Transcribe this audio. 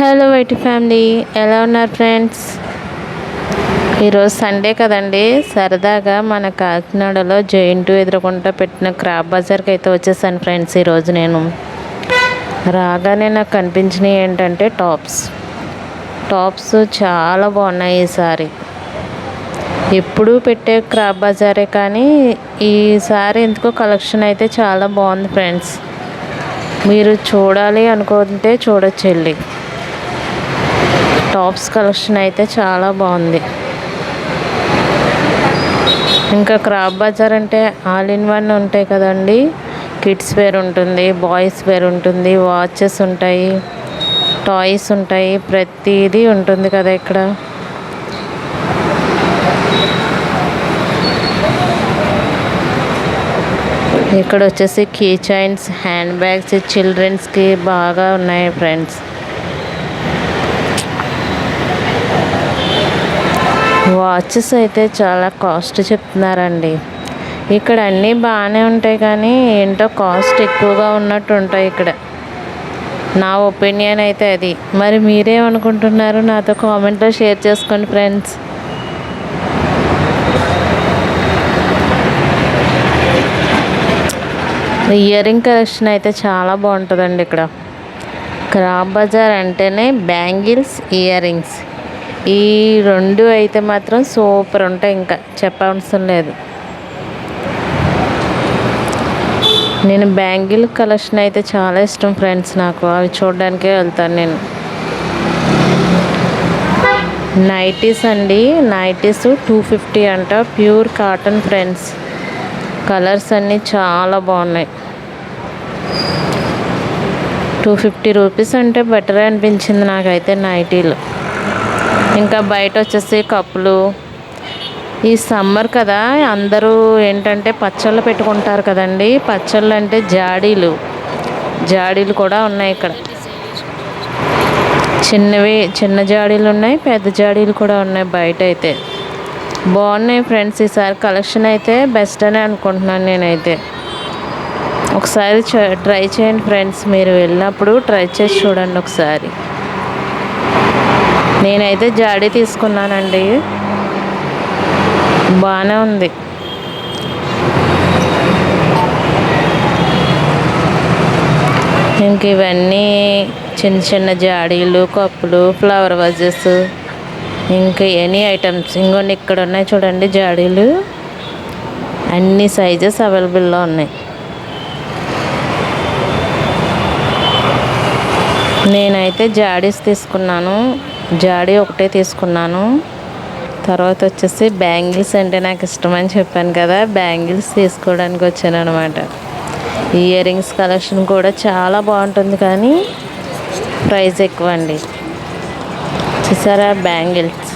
Hello YT family ఎలా ఉన్నారు friends? ఈరోజు సండే కదండి సరదాగా మన కాకినాడలో జైంటు ఎదురుకుంటా పెట్టిన క్రాప్ బజార్కి అయితే వచ్చేసాను ఫ్రెండ్స్ ఈరోజు నేను. రాగానే నాకు కనిపించినవి ఏంటంటే టాప్స్. టాప్స్ చాలా బాగున్నాయి ఈసారి. ఎప్పుడూ పెట్టే క్రాప్ బజారే కానీ ఈసారి ఎందుకో కలెక్షన్ అయితే చాలా బాగుంది ఫ్రెండ్స్. మీరు చూడాలి అనుకుంటే చూడొచ్చు వెళ్ళి టాప్స్ కలెక్షన్ అయితే చాలా బాగుంది. ఇంకా క్రాప్ బజార్ అంటే ఆల్ ఇన్ వన్ ఉంటాయి కదండి. కిడ్స్ వేర్ ఉంటుంది బాయ్స్ వేర్ ఉంటుంది వాచెస్ ఉంటాయి టాయ్స్ ఉంటాయి ప్రతిదీ ఉంటుంది కదా ఇక్కడ. ఇక్కడ వచ్చేసి కీ చైన్స్ హ్యాండ్ బ్యాగ్స్ చిల్డ్రన్స్కి బాగా ఉన్నాయి ఫ్రెండ్స్. వాచెస్ అయితే చాలా కాస్ట్ చెప్తున్నారండి. ఇక్కడ అన్నీ బాగానే ఉంటాయి కానీ ఏంటో కాస్ట్ ఎక్కువగా ఉన్నట్టు ఉంటాయి ఇక్కడ. నా ఒపీనియన్ అయితే అది. మరి మీరేమనుకుంటున్నారు? నాతో కామెంట్లో షేర్ చేసుకోండి ఫ్రెండ్స్. ఇయర్ రింగ్ కలెక్షన్ అయితే చాలా బాగుంటుందండి ఇక్కడ. క్రాప్ బజార్ అంటేనే బ్యాంగిల్స్ ఇయర్ రింగ్స్. ఈ రెండు అయితే మాత్రం సూపర్ ఉంటాయి ఇంకా చెప్పవలసిన లేదు. నేను బ్యాంగిల్ కలెక్షన్ అయితే చాలా ఇష్టం ఫ్రెండ్స్ నాకు. అవి చూడడానికే వెళ్తాను నేను. నైటీస్ అండి. నైటీస్ టూ ఫిఫ్టీ అంట. Pure cotton friends. కలర్స్ అన్నీ చాలా బాగున్నాయి. టూ ఫిఫ్టీ రూపీస్ అంటే బెటర్ అనిపించింది నాకైతే నైటీలు. ఇంకా బయట వచ్చేసి కప్పులు. ఈ సమ్మర్ కదా అందరూ ఏంటంటే పచ్చళ్ళు పెట్టుకుంటారు కదండి. పచ్చళ్ళు అంటే జాడీలు. జాడీలు కూడా ఉన్నాయి ఇక్కడ. చిన్నవి చిన్న జాడీలు ఉన్నాయి పెద్ద జాడీలు కూడా ఉన్నాయి బయట అయితే. బాగున్నాయి ఫ్రెండ్స్ ఈసారి కలెక్షన్ అయితే బెస్ట్ అని అనుకుంటున్నాను నేనైతే. ఒకసారి ట్రై చేయండి ఫ్రెండ్స్ మీరు వెళ్ళినప్పుడు ట్రై చేసి చూడండి ఒకసారి. నేనైతే జాడీ తీసుకున్నానండి. బాగానే ఉంది. ఇంక ఇవన్నీ చిన్న చిన్న జాడీలు కప్పులు ఫ్లవర్ వాజెస్ ఇంకా ఎనీ ఐటమ్స్ ఇంకొన్ని ఇక్కడ ఉన్నాయి చూడండి జాడీలు. అన్ని సైజెస్ అవైలబుల్లో ఉన్నాయి. నేనైతే జాడీస్ తీసుకున్నాను. జాడీ ఒకటే తీసుకున్నాను. తర్వాత వచ్చేసి బ్యాంగిల్స్ అంటే నాకు ఇష్టమని చెప్పాను కదా బ్యాంగిల్స్ తీసుకోవడానికి వచ్చాను అనమాట ఇయర్ రింగ్స్ కలెక్షన్ కూడా చాలా బాగుంటుంది కానీ ప్రైస్ ఎక్కువ అండి. చూసారా బ్యాంగిల్స్?